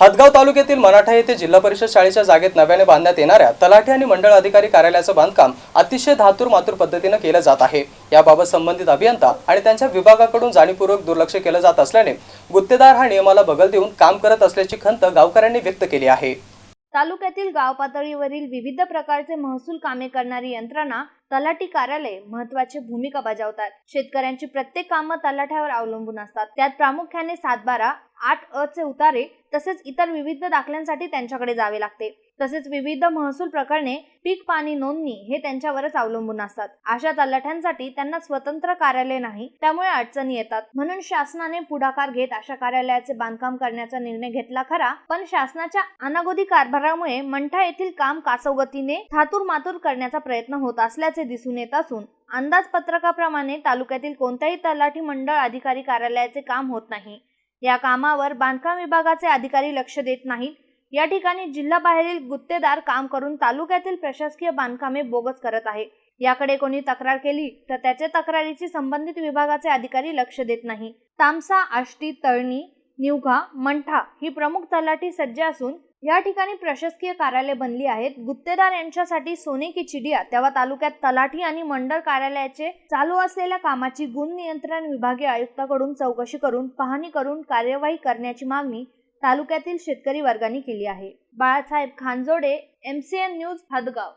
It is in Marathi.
हदगाव तालुक्यातील मराठा येथे जिल्हा परिषद शाळेच्या जागेत नव्याने बांधण्यात येणाऱ्या तलाठी आणि मंडळ अधिकारी कार्यालयाचं बांधकाम अतिशय धातूर मातूर पद्धतीनं केलं जात आहे. याबाबत संबंधित अभियंता आणि त्यांच्या विभागाकडून जाणीवपूर्वक दुर्लक्ष केलं जात असल्याने गुत्तेदार हा नियमाला बगल देऊन काम करत असल्याची खंत गावकऱ्यांनी व्यक्त केली आहे. तालुक्यातील गाव पातळीवरील विविध प्रकारचे महसूल कामे करणारी यंत्रणा तलाठी कार्यालय महत्वाची भूमिका बजावतात. शेतकऱ्यांची प्रत्येक कामं तलाठ्यावर अवलंबून असतात. त्यात प्रामुख्याने सातबारा आठ अ चे उतारे तसेच इतर विविध दाखल्यांसाठी त्यांच्याकडे जावे लागते. तसेच विविध महसूल प्रकरणे पीक पाणी नोंदणी हे त्यांच्यावरच अवलंबून असतात. अशा तलाठ्यांसाठी त्यांना स्वतंत्र कार्यालय नाही त्यामुळे अडचणी येतात. म्हणून शासनाने पुढाकार घेत अशा कार्यालयाचे बांधकाम करण्याचा निर्णय घेतला खरा पण शासनाच्या अनागोदी कारभारामुळे मंठा येथील काम कासवगतीने थातूर मातूर करण्याचा प्रयत्न होत असल्याचे दिसून येत असून अंदाजपत्रकाप्रमाणे तालुक्यातील कोणत्याही तलाठी मंडळ अधिकारी कार्यालयाचे काम होत नाही. या कामावर बांधकाम विभागाचे अधिकारी लक्ष देत नाहीत. या ठिकाणी जिल्हाबाहेरील गुत्तेदार काम करून तालुक्यातील प्रशासकीय बांधकामे बोगस करत आहे. याकडे कोणी तक्रार केली तर त्याच्या तक्रारीची संबंधित विभागाचे अधिकारी लक्ष देत नाही. तामसा आष्टी तळणी निवघा मंठा ही प्रमुख तलाठी सज्ज असून या ठिकाणी प्रशासकीय कार्यालय बनली आहेत. गुत्तेदार यांच्यासाठी सोने की चिडिया तेव्हा तालुक्यात तलाठी आणि मंडळ कार्यालयाचे चालू असलेल्या कामाची गुण नियंत्रण विभागीय आयुक्ताकडून चौकशी करून पाहणी करून कार्यवाही करण्याची मागणी तालुक्यातील शेतकरी वर्गाने केली आहे. Balasaheb Khanjode MCN news Hadgaon.